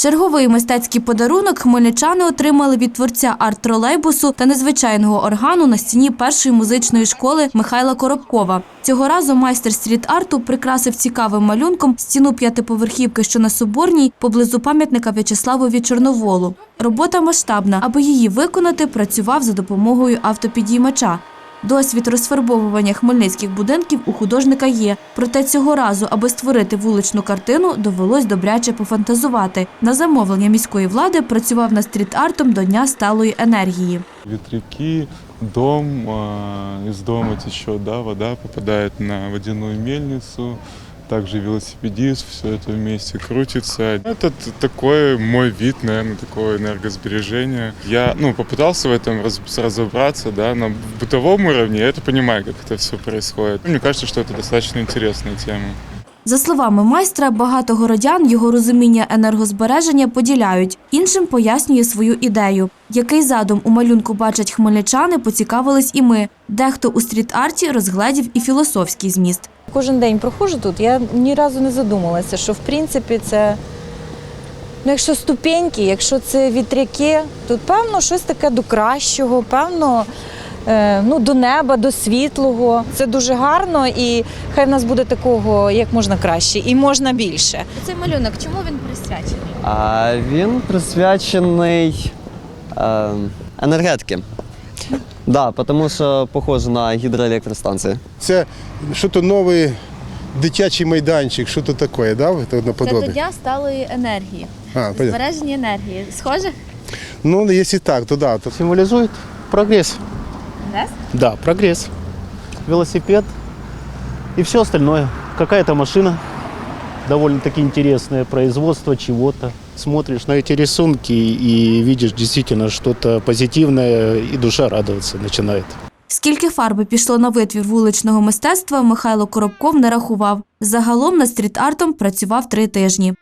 Черговий мистецький подарунок хмельничани отримали від творця арт-тролейбусу та незвичайного органу на стіні першої музичної школи Михайла Коробкова. Цього разу майстер стріт-арту прикрасив цікавим малюнком стіну п'ятиповерхівки, що на Соборній, поблизу пам'ятника В'ячеславові Чорноволу. Робота масштабна. Аби її виконати, працював за допомогою автопідіймача. Досвід розфарбовування хмельницьких будинків у художника є. Проте цього разу, аби створити вуличну картину, довелось добряче пофантазувати. На замовлення міської влади працював над стріт-артом до Дня сталої енергії. Вітряки, дом, із дому течет, да, вода попадає на водяну мельницу, также велосипедист, все это вместе крутится. Это т- такой мой вид, наверное, такое энергосбережение. Я, ну, попытался в этом раз- разобраться, да, на бытовом уровне, я это понимаю, как это все происходит. Мне кажется, что это достаточно интересная тема. За словами майстра, багато городян його розуміння енергозбереження поділяють. Іншим пояснює свою ідею. Який задум у малюнку бачать хмельничани, поцікавились і ми. Дехто у стріт-арті розгледів і філософський зміст. Кожен день проходжу тут, я ні разу не задумалася, що в принципі це. Ну, якщо ступеньки, якщо це вітряки, то певно щось таке до кращого, певно, ну, до неба, до світлого. Це дуже гарно і хай в нас буде такого як можна краще і можна більше. Цей малюнок, чому він присвячений? А він присвячений е, енергетики. Да, тому що похоже на гідроелектростанції. Це щось новий дитячий майданчик, що то таке, да? Дня сталої енергії, А, збереження енергії. Схоже? Ну, якщо так, то да. То... символизует прогресс. Прогресс? Да, прогресс. Велосипед и все остальное. Какая-то машина, довольно-таки интересное производство чего-то. Смотришь на эти рисунки и видишь действительно что-то позитивное, и душа радоваться начинает. Скільки фарби пішло на витвір вуличного мистецтва, Михайло Коробков не рахував. Загалом над стріт-артом працював три тижні.